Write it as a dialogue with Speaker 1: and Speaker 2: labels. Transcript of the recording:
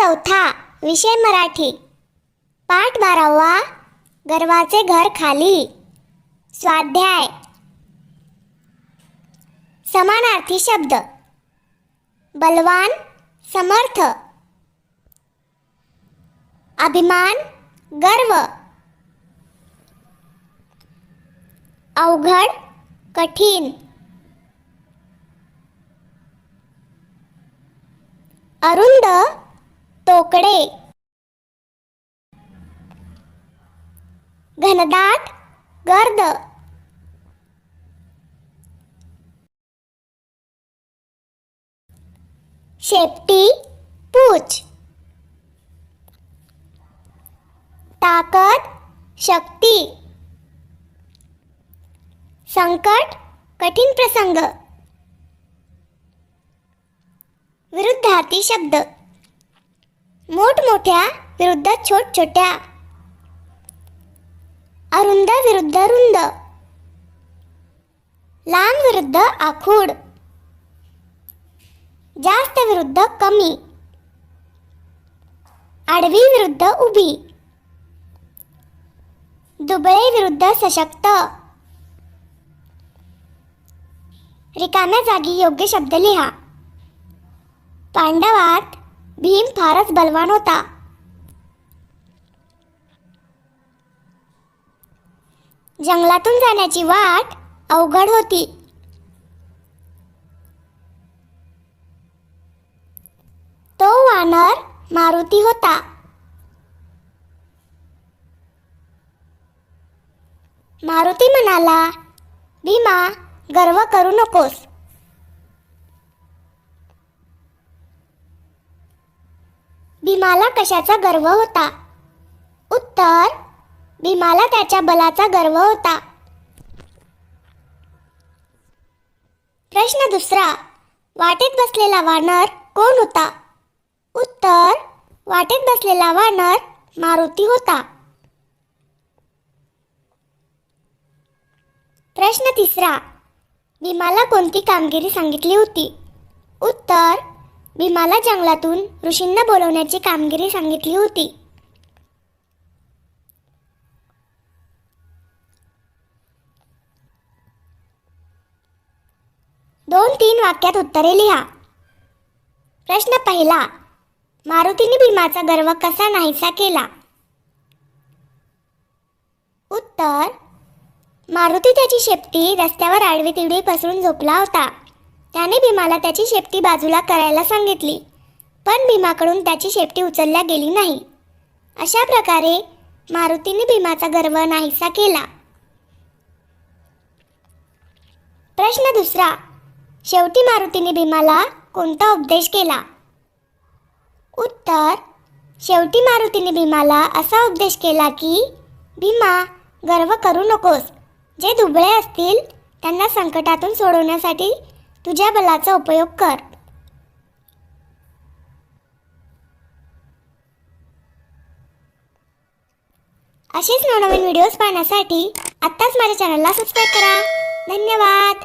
Speaker 1: चौथा विषय मराठी. पाठ बारावा गर्वाचे घर खाली. स्वाध्याय. समानार्थी शब्द. बलवान समर्थ. अभिमान गर्व. अवघड कठीण. अरुंद तोकडे. घनदाट गर्द. शेपटी पूच. ताकद शक्ती. संकट कठीण प्रसंग. विरुद्धार्थी शब्द. मोठमोठ्या विरुद्ध छोट छोट्या अरुंद विरुद्ध रुंद. लांब विरुद्ध आखूड. जास्त विरुद्ध कमी. आडवी विरुद्ध उभी. दुबळे विरुद्ध सशक्त. रिकाम्या जागी योग्य शब्द लिहा. पांडवात भीम फारच बलवान होता. जंगलातून जाण्याची वाट अवघड होती. तो वानर मारुती होता. मारुती म्हणाला भीमा गर्व करू नकोस. भीमाला कशाचा गर्व होता? उत्तर भीमाला त्याच्या बलाचा गर्व होता. प्रश्न दुसरा वाटेत बसलेला वानर कोण होता? उत्तर वाटेत बसलेला वानर मारुती होता. प्रश्न तिसरा भीमाला कोणती कामगिरी सांगितली होती? उत्तर भीमाला जंगलातून ऋषींना बोलवण्याची कामगिरी सांगितली होती. दोन तीन वाक्यात उत्तरे लिहा. प्रश्न पहिला मारुतीने भीमाचा गर्व कसा नाहीसा केला? उत्तर मारुती त्याची शेपटी रस्त्यावर आडवी तिडवी पसरून झोपला होता. त्याने भीमाला त्याची शेपटी बाजूला करायला सांगितली. पण भीमाकडून त्याची शेपटी उचलल्या गेली नाही. अशा प्रकारे मारुतीने भीमाचा गर्व नाहीसा केला. प्रश्न दुसरा. शेवटी मारुतीने भीमाला कोणता उपदेश केला? उत्तर. शेवटी मारुतीने भीमाला असा उपदेश केला की भीमा गर्व करू नकोस. जे दुबळे असतील त्यांना संकटातून सोडवण्यासाठी तुझ्या बलाचा उपयोग कर. असेच नवनवीन व्हिडिओज पाहण्यासाठी आत्ताच माझ्या चॅनलला सबस्क्राईब करा. धन्यवाद.